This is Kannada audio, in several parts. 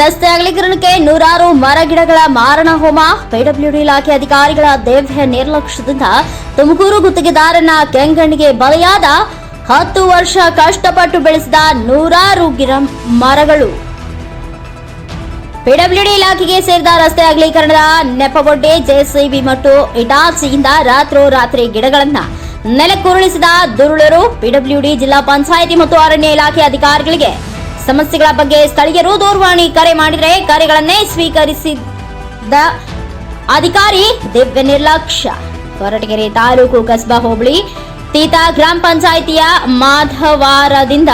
ರಸ್ತೆ ಅಗಲೀಕರಣಕ್ಕೆ ನೂರಾರು ಮರಗಿಡಗಳ ಮಾರಣ ಹೋಮ. ಪಿಡಬ್ಲ್ಯೂಡಿ ಇಲಾಖೆ ಅಧಿಕಾರಿಗಳ ದೇವ್ಯ ನಿರ್ಲಕ್ಷ್ಯದಿಂದ ತುಮಕೂರು ಗುತ್ತಿಗೆದಾರನ ಕೆಂಗಣ್ಣಿಗೆ ಬಲಿಯಾದ ಹತ್ತು ವರ್ಷ ಕಷ್ಟಪಟ್ಟು ಬೆಳೆಸಿದ ನೂರಾರು ಗಿಡ ಮರಗಳು. ಪಿಡಬ್ಲ್ಯೂಡಿ ಇಲಾಖೆಗೆ ಸೇರಿದ ರಸ್ತೆ ಅಗಲೀಕರಣದ ನೆಪಗೊಡ್ಡೆ ಜೆಸಿಬಿ ಮತ್ತು ಇಟಾಚಿಯಿಂದ ರಾತ್ರೋರಾತ್ರಿ ಗಿಡಗಳನ್ನ ನೆಲಕ್ಕುರುಳಿಸಿದ ದುರುಳರು. ಪಿಡಬ್ಲ್ಯೂಡಿ ಜಿಲ್ಲಾ ಪಂಚಾಯಿತಿ ಮತ್ತು ಅರಣ್ಯ ಇಲಾಖೆ ಅಧಿಕಾರಿಗಳಿಗೆ ಸಮಸ್ಯೆಗಳ ಬಗ್ಗೆ ಸ್ಥಳೀಯರು ದೂರವಾಣಿ ಕರೆ ಮಾಡಿದರೆ ಕರೆಗಳನ್ನೇ ಸ್ವೀಕರಿಸಿದ ಅಧಿಕಾರಿ ದಿವ್ಯ ನಿರ್ಲಕ್ಷ್ಯ ಕೊರಟಗೆರೆ ತಾಲೂಕು ಕಸ್ಬಾ ಹೋಬಳಿ ತೀತಾ ಗ್ರಾಮ ಪಂಚಾಯಿತಿಯ ಮಾಧವಾರದಿಂದ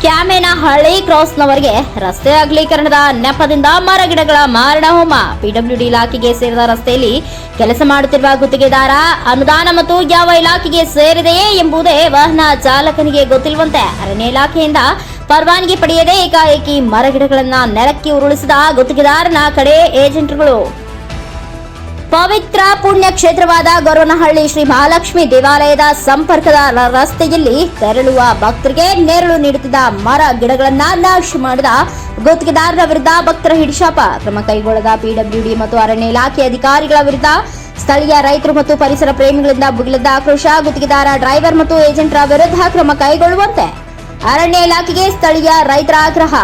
ಕ್ಯಾಮೇನಹಳ್ಳಿ ಕ್ರಾಸ್ನವರೆಗೆ ರಸ್ತೆ ಅಗಲೀಕರಣದ ನೆಪದಿಂದ ಮರಗಿಡಗಳ ಮಾರಣ ಹೋಮ. ಪಿಡಬ್ಲ್ಯೂಡಿ ಇಲಾಖೆಗೆ ಸೇರಿದ ರಸ್ತೆಯಲ್ಲಿ ಕೆಲಸ ಮಾಡುತ್ತಿರುವ ಗುತ್ತಿಗೆದಾರ ಅನುದಾನ ಮತ್ತು ಯಾವ ಇಲಾಖೆಗೆ ಸೇರಿದೆಯೇ ಎಂಬುದೇ ವಾಹನ ಚಾಲಕನಿಗೆ ಗೊತ್ತಿರುವಂತೆ ಅರಣ್ಯ ಇಲಾಖೆಯಿಂದ ಪರವಾನಗಿ ಪಡೆಯದೆ ಏಕಾಏಕಿ ಮರ ಗಿಡಗಳನ್ನ ನೆಲಕ್ಕೆ ಉರುಳಿಸಿದ ಗುತ್ತಿಗೆದಾರನ ಕಡೆ ಏಜೆಂಟ್ಗಳು ಪವಿತ್ರ ಪುಣ್ಯ ಕ್ಷೇತ್ರವಾದ ಗೊರವನಹಳ್ಳಿ ಶ್ರೀ ಮಹಾಲಕ್ಷ್ಮಿ ದೇವಾಲಯದ ಸಂಪರ್ಕದ ರಸ್ತೆಯಲ್ಲಿ ತೆರಳುವ ಭಕ್ತರಿಗೆ ನೆರಳು ನೀಡುತ್ತಿದ್ದ ಮರ ಗಿಡಗಳನ್ನ ನಾಶ ಮಾಡಿದ ಗುತ್ತಿಗೆದಾರರ ವಿರುದ್ಧ ಭಕ್ತರ ಹಿಡಿಶಾಪ. ಕ್ರಮ ಕೈಗೊಳ್ಳದ ಪಿಡಬ್ಲ್ಯೂಡಿ ಮತ್ತು ಅರಣ್ಯ ಇಲಾಖೆ ಅಧಿಕಾರಿಗಳ ವಿರುದ್ಧ ಸ್ಥಳೀಯ ರೈತರು ಮತ್ತು ಪರಿಸರ ಪ್ರೇಮಿಗಳಿಂದ ಭುಗಿಲಿದ್ದ ಆಕ್ರೋಶ ಗುತ್ತಿಗೆದಾರ, ಡ್ರೈವರ್ ಮತ್ತು ಏಜೆಂಟರ ವಿರುದ್ಧ ಕ್ರಮ ಕೈಗೊಳ್ಳುವಂತೆ. ಅರಣ್ಯ ಇಲಾಖೆಗೆ ಸ್ಥಳೀಯ ರೈತರ ಆಗ್ರಹ.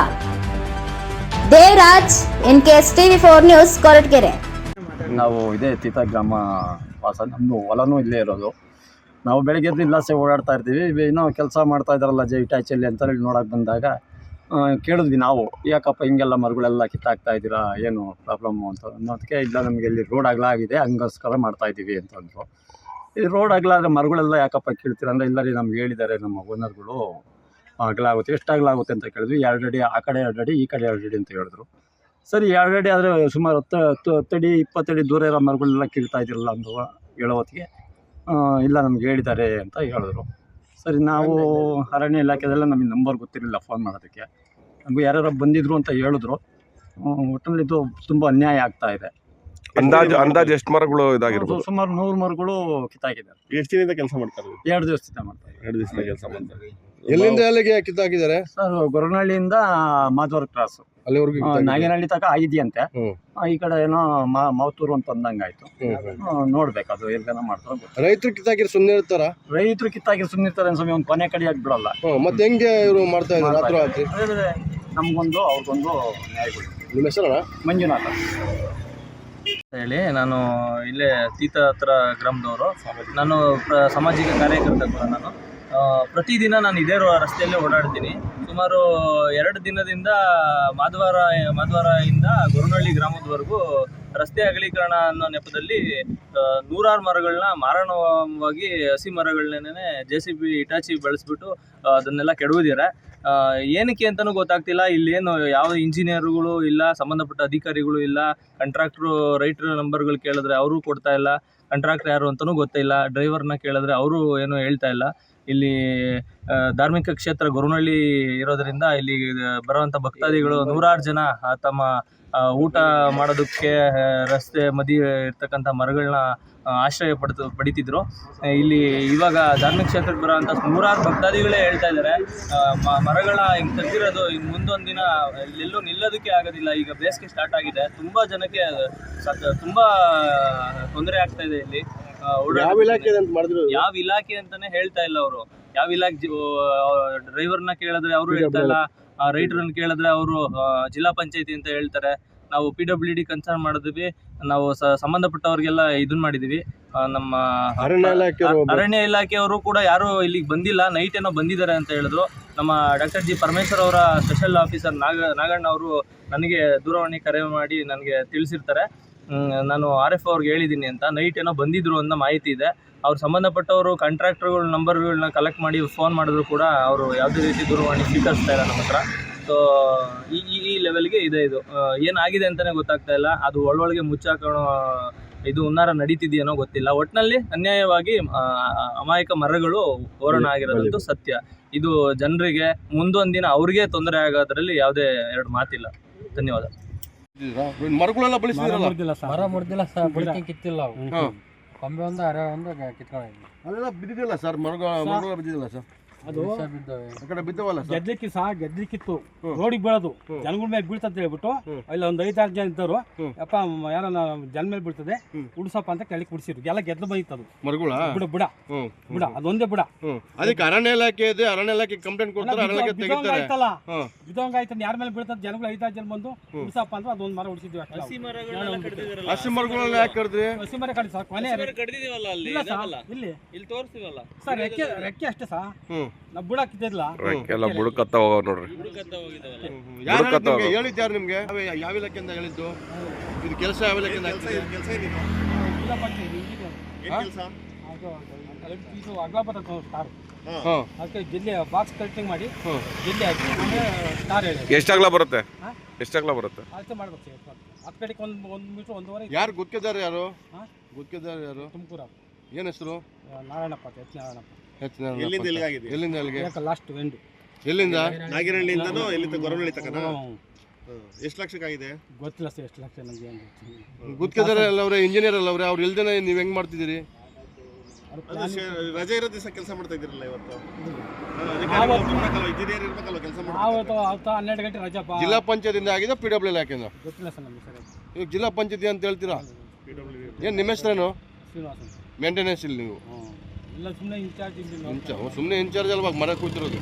Devaraj S TV four news, Koratagere. ನಾವು ಇದೇ ತೀತ ಗ್ರಾಮ ವಾಸ. ನಮ್ಮದು ಹೊಲನೂ ಇಲ್ಲೇ ಇರೋದು. ನಾವು ಬೆಳಗ್ಗೆ ಇಲ್ಲಾಸೆ ಓಡಾಡ್ತಾ ಇರ್ತೀವಿ. ಏನೋ ಕೆಲಸ ಮಾಡ್ತಾ ಇದ್ದಾರಲ್ಲ, ಜೈ ಇಟಾಚಲ್ಲಿ ಅಂತ ಹೇಳಿ ನೋಡೋಕೆ ಬಂದಾಗ ಕೇಳಿದ್ವಿ ನಾವು, ಯಾಕಪ್ಪ ಹಿಂಗೆಲ್ಲ ಮರಗಳೆಲ್ಲ ಕಿತ್ತಾಕ್ತಾ ಇದ್ದೀರಾ, ಏನು ಪ್ರಾಬ್ಲಮ್ಮು ಅಂತ. ಅನ್ನೋದಕ್ಕೆ ಇಲ್ಲ ನಮಗೆ ಇಲ್ಲಿ ರೋಡ್ ಅಗಲ ಆಗಿದೆ, ಹಂಗೋಸ್ಕರ ಮಾಡ್ತಾ ಇದ್ದೀವಿ ಅಂತಂದರು ಈ ರೋಡ್ ಅಗಲ ಮರಗಳೆಲ್ಲ ಯಾಕಪ್ಪ ಕೀಳ್ತೀರ ಅಂದರೆ, ಇಲ್ಲ ರೀ, ನಮ್ಗೆ ಹೇಳಿದ್ದಾರೆ ನಮ್ಮ ಓನರ್ಗಳು ಅಗಲ ಆಗುತ್ತೆ ಎಷ್ಟು ಅಗಲ ಆಗುತ್ತೆ ಅಂತ ಕೇಳಿದ್ವಿ. ಎರಡು ಅಡಿ ಆ ಕಡೆ ಎರಡು ಅಡಿ ಈ ಕಡೆ ಎರಡು ಅಡಿ ಅಂತ ಹೇಳಿದ್ರು. ಸರಿ ಎರಡು ಅಡಿ ಆದರೆ ಸುಮಾರು ಹತ್ತು ಹತ್ತು ಹತ್ತಡಿ ಇಪ್ಪತ್ತಡಿ ದೂರ ಇರೋ ಮರಗಳೆಲ್ಲ ಕೀಳ್ತಾ ಇದ್ದಿರಲ್ಲ ಅಂದು ಹೇಳೋ ಹೊತ್ತಿಗೆ ಇಲ್ಲ ನಮ್ಗೆ ಹೇಳಿದ್ದಾರೆ ಅಂತ ಹೇಳಿದ್ರು. ಸರಿ ನಾವು ಅರಣ್ಯ ಇಲಾಖೆದೆಲ್ಲ ನಮಗೆ ನಂಬರ್ ಗೊತ್ತಿರಲಿಲ್ಲ ಫೋನ್ ಮಾಡೋದಕ್ಕೆ. ನಮಗೆ ಯಾರ್ಯಾರು ಬಂದಿದ್ರು ಅಂತ ಹೇಳಿದ್ರು. ಒಟ್ಟಿನಲ್ಲಿ ಇದು ತುಂಬ ಅನ್ಯಾಯ ಆಗ್ತಾ ಇದೆ. ಅಂದಾಜು ಅಂದಾಜು ಎಷ್ಟು ಮರಗಳು ಇದಾಗಿರ್ಬೋದು? ಸುಮಾರು ನೂರು ಮರಗಳು ಕಿತ್ತಾಗಿದೆ. ಎಷ್ಟು ದಿನದಿಂದ ಕೆಲಸ ಮಾಡ್ತಾರೆ ಎರಡು ದಿವಸದಿಂದ ಮಾಡ್ತಾರೆ ಎರಡು ದಿವಸದಿಂದ ಕೆಲಸ ಮಾಡ್ತಾರೆ ಎಲ್ಲಿಂದ ಎಲ್ಲಿಗೆ ಕಿತ್ತಾಕಿದ್ದಾರೆ? ಸರ್ ಗೊರನಹಳ್ಳಿಯಿಂದ ಮಾಧವರ್ ಕ್ರಾಸ್ ಅಲ್ಲಿವರೆಗೂ. ನಾಗೇನಹಳ್ಳಿ ತನಕ ಆಗಿದೆಯಂತೆ. ಆ, ಈ ಕಡೆ ಏನೋ ಮಾ ಮಾವತೂರು ಅಂತ ಅಂದಂಗಾಯ್ತು. ಆ, ನೋಡ್ಬೇಕು ಅದು ಎಲ್ಲಿನ ಮಾಡ್ತಾರೆ. ರೈತರು ಕಿತ್ತಾಕಿರ್ ಸುಮ್ಮನೆ ಇರ್ತಾರ? ರೈತರು ಕಿತ್ತಾಗಿ ಸುಮ್ಮನಿರ್ತಾರೆ ಸ್ವಾಮಿ ಒಂದು ಕೊನೆ ಕಡಿಯಾಗಿ ಬಿಡಲ್ಲ. ಮತ್ತೆ ಹೆಂಗೆ ಇವರು ಮಾಡ್ತಾ ಇದ್ದಾರೆ ರಾತ್ರಿ ರಾತ್ರಿ ಅದೇ ನಮಗೊಂದು ಅವ್ರಿಗೊಂದು ನ್ಯಾಯಗಳು ನಿಮ್ಮ ಹೆಸರಣ್ಣ? ಮಂಜುನಾಥ. ಹೇಳಿ ನಾನು ಇಲ್ಲೇ ತೀತ ಹತ್ರ ಗ್ರಾಮದವರು. ನಾನು ಪ್ರ ಸಾಮಾಜಿಕ ಕಾರ್ಯಕರ್ತ ಕೂಡ ನಾನು. ಪ್ರತಿದಿನ ನಾನು ಇದೇ ರಸ್ತೆಯಲ್ಲೇ ಓಡಾಡ್ತೀನಿ. ಸುಮಾರು ಎರಡು ದಿನದಿಂದ ಮಾಧವಾರ ಮಾಧವಾರದಿಂದ ಗೊರನಹಳ್ಳಿ ಗ್ರಾಮದವರೆಗೂ ರಸ್ತೆ ಅಗಲೀಕರಣ ಅನ್ನೋ ನೆಪದಲ್ಲಿ ನೂರಾರು ಮರಗಳನ್ನ ಮಾರಣವಾಗಿ ಹಸಿ ಮರಗಳನ್ನೇ ಜೆ ಸಿ ಬಿ ಇಟಾಚಿ ಬೆಳೆಸ್ಬಿಟ್ಟು ಅದನ್ನೆಲ್ಲ ಕೆಡವಿದ್ದಾರೆ. ಆ, ಏನಕ್ಕೆ ಅಂತಲೂ ಗೊತ್ತಾಗ್ತಿಲ್ಲ. ಇಲ್ಲೇನು ಯಾವ ಇಂಜಿನಿಯರ್ಗಳು ಇಲ್ಲ ಸಂಬಂಧಪಟ್ಟ ಅಧಿಕಾರಿಗಳು ಇಲ್ಲ ಕಾಂಟ್ರಾಕ್ಟ್ರು ನಂಬರ್ ನಂಬರ್ಗಳು ಕೇಳಿದ್ರೆ ಅವರು ಕೊಡ್ತಾ ಇಲ್ಲ ಕಾಂಟ್ರಾಕ್ಟ್ರ್ ಯಾರು ಅಂತಲೂ ಗೊತ್ತಿಲ್ಲ ಡ್ರೈವರ್ನ ಕೇಳಿದ್ರೆ ಅವರು ಏನು ಹೇಳ್ತಾ ಇಲ್ಲ. ಇಲ್ಲಿ ಧಾರ್ಮಿಕ ಕ್ಷೇತ್ರ ಗೊರವನಹಳ್ಳಿ ಇರೋದರಿಂದ ಇಲ್ಲಿ ಬರುವಂಥ ಭಕ್ತಾದಿಗಳು ನೂರಾರು ಜನ ತಮ್ಮ ಊಟ ಮಾಡೋದಕ್ಕೆ ರಸ್ತೆ ಮದಿ ಇರ್ತಕ್ಕಂಥ ಮರಗಳನ್ನ ಆಶ್ರಯ ಪಡೆದು, ಪಡಿತಿದ್ರು. ಇಲ್ಲಿ ಇವಾಗ ಧಾರ್ಮಿಕ ಕ್ಷೇತ್ರಕ್ಕೆ ಬರೋವಂಥ ನೂರಾರು ಭಕ್ತಾದಿಗಳೇ ಹೇಳ್ತಾ ಇದ್ದಾರೆ. ಮರಗಳ ಹಿಂಗೆ ತಗ್ಗಿರೋದು ಮುಂದೊಂದು ದಿನ ಎಲ್ಲೂ ನಿಲ್ಲೋದಕ್ಕೆ ಆಗೋದಿಲ್ಲ. ಈಗ ಬೇಸಿಗೆ ಸ್ಟಾರ್ಟ್ ಆಗಿದೆ. ತುಂಬ ಜನಕ್ಕೆ ತುಂಬಾ ತೊಂದರೆ ಆಗ್ತಾ ಇದೆ ಇಲ್ಲಿ. ಯಾವ. ಇಲಾಖೆ ಅಂತ ಮಾಡಿದ್ರು? ಯಾವ ಇಲಾಖೆ ಅಂತಾನೆ ಹೇಳ್ತಾ ಇಲ್ಲ ಅವರು. ಯಾವ ಇಲಾಖೆ ಡ್ರೈವರ್ನ ಕೇಳಿದ್ರೆ ಅವರು ಹೇಳ್ತಾ ಇಲ್ಲ. ರೈತರನ್ನ ಕೇಳಿದ್ರೆ ಅವರು ಜಿಲ್ಲಾ ಪಂಚಾಯತಿ ಅಂತ ಹೇಳ್ತಾರೆ. ನಾವು ಪಿ ಡಬ್ಲ್ಯೂ ಡಿ ಕನ್ಸರ್ನ್ ಮಾಡಿದ್ವಿ. ನಾವು ಸಂಬಂಧಪಟ್ಟವ್ರಿಗೆಲ್ಲ ಇದನ್ನ ಮಾಡಿದ್ವಿ. ನಮ್ಮ ಅರಣ್ಯ ಇಲಾಖೆಯವರು ಅರಣ್ಯ ಇಲಾಖೆಯವರು ಕೂಡ ಯಾರು ಇಲ್ಲಿಗೆ ಬಂದಿಲ್ಲ. ನೈಟ್ ಏನೋ ಬಂದಿದ್ದಾರೆ ಅಂತ ಹೇಳಿದ್ರು. ನಮ್ಮ ಡಾಕ್ಟರ್ ಜಿ ಪರಮೇಶ್ವರ್ ಅವರ ಸ್ಪೆಷಲ್ ಆಫೀಸರ್ ನಾಗ ನಾಗಣ್ಣ ಅವರು ನನಗೆ ದೂರವಾಣಿ ಕರೆ ಮಾಡಿ ನನಗೆ ತಿಳಿಸಿರ್ತಾರೆ. ನಾನು ಆರ್ ಎಫ್ ಅವ್ರಿಗೆ ಹೇಳಿದ್ದೀನಿ ಅಂತ. ನೈಟ್ ಏನೋ ಬಂದಿದ್ರು ಅನ್ನೋ ಮಾಹಿತಿ ಇದೆ. ಅವ್ರು ಸಂಬಂಧಪಟ್ಟವರು ಕಾಂಟ್ರಾಕ್ಟರ್ಗಳ ನಂಬರ್ಗಳನ್ನ ಕಲೆಕ್ಟ್ ಮಾಡಿ ಫೋನ್ ಮಾಡಿದ್ರು ಕೂಡ ಅವರು ಯಾವುದೇ ರೀತಿ ದೂರವಾಣಿ ಸ್ವೀಕರಿಸ್ತಾ ಇಲ್ಲ ನಮ್ಮ ಹತ್ರ ಸೊ ಈ ಈ- ಈ ಲೆವೆಲ್ಗೆ ಇದೆ ಇದು. ಏನಾಗಿದೆ ಅಂತಲೇ ಗೊತ್ತಾಗ್ತಾ ಇಲ್ಲ. ಅದು ಒಳೊಳಗೆ ಮುಚ್ಚಾಕೋಣ ಇದು ಹುನ್ನಾರ ನಡೀತಿದೆಯೇನೋ ಗೊತ್ತಿಲ್ಲ. ಒಟ್ಟಿನಲ್ಲಿ ಅನ್ಯಾಯವಾಗಿ ಅಮಾಯಕ ಮರಗಳು ಓರಣ ಆಗಿರೋದಂತೂ ಸತ್ಯ. ಇದು ಜನರಿಗೆ ಮುಂದೊಂದು ದಿನ ಅವ್ರಿಗೆ ತೊಂದರೆ ಆಗೋದ್ರಲ್ಲಿ ಯಾವುದೇ ಎರಡು ಮಾತಿಲ್ಲ. ಧನ್ಯವಾದ. ಮರಗಳೆಲ್ಲ ಬಳಸಿದ್ರಲ್ಲ? ಮರ ಮುರಿದಿಲ್ಲ ಸರ್. ಕಿತ್ತಿಲ್ಲ ಅವು. ಕೊಂಬೆ ಒಂದು ಅರೆ ಒಂದು ಕಿತ್ಕೊಂಡಿದ್ವಿ. ಅಲ್ಲೆಲ್ಲ ಬಿದ್ದಿದ್ದಿಲ್ಲ ಸರ್? ಮರಗಳು ಮರಗಳು ಬಿದ್ದಿದ್ದಿಲ್ಲ ಸರ್? ಅದು ಆ ಕಡೆ ಬಿದ್ದವಲ್ಲ ಸರ್? ಗೆದ್ಲಿಕ್ಕೆ ಸಹ ಗೆದ್ಲಿಕ್ಕಿತ್ತು. ರೋಡಿಗೆ ಬೀಳೋದು. ಜನಗಳ ಮೇಲೆ ಬೀಳ್ತಂತ ಹೇಳ್ಬಿಟ್ಟು ಇಲ್ಲ ಒಂದು ಐದಾರು ಜನ ಇದ್ದವರು ಅಪ್ಪ ಯಾರ ಯಾರನ್ನ ಜನ ಮೇಲೆ ಬೀಳ್ತದೆ ಉಡ್ಸಪ್ಪ ಅಂತ ಕೆಳಗೆ ಕುಡಿಸಿದ್ರು ಎಲ್ಲ ಗೆದ್ದು ಬಂದಿತ್ತು ಮರಗಳ? ಬುಡ ಬಿಡ. ಬಿಡ ಅದೊಂದೇ ಬಿಡ. ಅದಕ್ಕೆ ಅರಣ್ಯ ಇಲಾಖೆ ಇದೆ ಅರಣ್ಯ ಇಲಾಖೆ ಕಂಪ್ಲೇಂಟ್ ಕೊಡ್ತಾರೆ ಅರಣ್ಯ ಇಲಾಖೆ ತೆಗಿತಾರೆ. ಆಯ್ತಲ್ಲ. ಆಯ್ತು ಯಾರ ಮೇಲೆ ಬೀಳ್ತದೆ ಜನಗಳು ಐದಾರು ಜನ ಬಂದು ಉಡ್ಸಪ್ಪ ಅಂದ್ರೆ ಅದೊಂದು ಮರ ಉಡಿಸಿದ್ವಿ ಅಷ್ಟೇ ಹಸಿ ಮರಗಳನ್ನ ಯಾಕೆ ಕಡಿದ್ರಿ? ಹಸಿ ಮರ ಕಡಿ ಸರ್ ಕೊನೆ ಕಡ್ದಿದೀವಲ್ಲ ಅಲ್ಲಿ? ಇಲ್ಲ. ಸರ್ ಇಲ್ಲಿ. ಇಲ್ಲಿ ತೋರಿಸ್ತೀವಲ್ಲ? ಸರ್ ರೆಕ್ಕೆ ರೆಕ್ಕೆ ಅಷ್ಟೇ ಸಾ ನಾವು ಎಲ್ಲ ಬುಡಕತ್ತ ಹೋಗೋ ನೋಡ್ರಿ. ಹುಡುಕತ್ತ ಹೋಗಿದಾವಲ್ಲ ಯಾರು ಬುಡಕತ್ತ ನಿಮ್ಗೆ? ಹೋಗು. ಹೇಳಿದ್ಯಾರು ನಿಮ್ಗೆ? ಯಾವ- ಇಲಾಖೆಯಿಂದ ಹೇಳಿದ್ದು? ಇದು ಕೆಲಸ ಯಾವ ಇಲಾಖೆಯಿಂದ ಆಗ್ತಿದೆ ಬರ್ತದೆ ಸ್ಟಾರ್ ಹಾಂ? ಅದಕ್ಕೆ ಜಿಲ್ಲೆ ಬಾಕ್ಸ್ ಕಟಿಂಗ್ ಮಾಡಿ ಹಾಕಿ ಸ್ಟಾರ್ ಹೇಳಿ ಎಷ್ಟಾಗ್ಲ ಬರುತ್ತೆ? ಹಾ? ಎಷ್ಟಾಗ್ಲ ಬರುತ್ತೆ? ಮಾಡ್ಬೇಕು ಸರ್ ಹತ್ತು ಕಡೆಗೆ ಒಂದು ಒಂದು ಮೀಟ್ರ್ ಒಂದೂವರೆ ಯಾರು ಗುತ್ತಿಗೆದಾರ ಯಾರು? ಗುತ್ತಿದ್ದಾರೆ ಗುತ್ತಿಗೆದಾರ ಯಾರು? ತುಮಕೂರ. ಏನ್ ಹೆಸರು? ನಾರಾಯಣಪ್ಪ ಎಚ್ ನಾರಾಯಣಪ್ಪ. ಎಲ್ಲಿಂದ ಎಲ್ಲಿಗೆ? ಯಾಕೆ ಲಾಸ್ಟ್ ಎಂಡು ಎಲ್ಲಿಂದ? ನಾಗಿರಹಳ್ಳಿಯಿಂದನೂ ಎಲ್ಲಿಂದ. ಎಷ್ಟು ಲಕ್ಷಕ್ಕಾಗಿದೆ? ಗೊತ್ತಿಲ್ಲ ಸರ್ ಎಷ್ಟು ಲಕ್ಷ ನನಗೆ ಏನು ಗೊತ್ತಿಲ್ಲ. ಗುತ್ತಿಗೆದಾರ ಎಲ್ಲ ಅವ್ರೆ ಇಂಜಿನಿಯರ್ ಅಲ್ಲ ಅವ್ರೆ ಅವ್ರು ಇಲ್ದೇನೆ ನೀವು ಹೆಂಗ್ ಮಾಡ್ತಿದ್ದೀರಿ? ಅವ್ರು ಅದು plan ಶೇ- ರಜೆ ಇರೋ ದಿವಸ ಕೆಲಸ ಮಾಡ್ತಾ ಇದ್ದೀರಲ್ಲ ಇವತ್ತು? ಇಂಜಿನಿಯರ್ ಇರ್ಬೇಕಲ್ಲ ಕೆಲಸ ಆವತ್ತು ಮಾಡ್ತಾ ಅವತ್ತು ಹನ್ನೆರಡು ಗಂಟೆ ರಜಪ್ಪ ಜಿಲ್ಲಾ ಪಂಚಾಯತಿಂದ ಆಗಿದೆ ಪಿ ಡಬ್ಲ್ಯೂ ಇಲಾಖೆಯಿಂದ ಗೊತ್ತಿಲ್ಲ ಸರ್ ನಮಗೆ ಸರ್ ಈಗ ಜಿಲ್ಲಾ ಪಂಚಾಯತಿ ಅಂತ ಹೇಳ್ತೀರಾ? ಏನ್ ನಿಮ್ಮ ಹೆಸರೇನು? ಶ್ರೀನಿವಾಸನ್. ಮೇಂಟೆನೆನ್ಸ್ ಇಲ್ಲಿ ನೀವು. ಹ್ಞೂ ಇಲ್ಲ ಸುಮ್ಮನೆ ಇನ್ಚಾರ್ಜ್ ಇಂಜಿನ್ ಸುಮ್ಮನೆ ಇನ್ಚಾರ್ಜ್ ಅಲ್ವಾ? ಮರ ಕೂತಿರೋದು.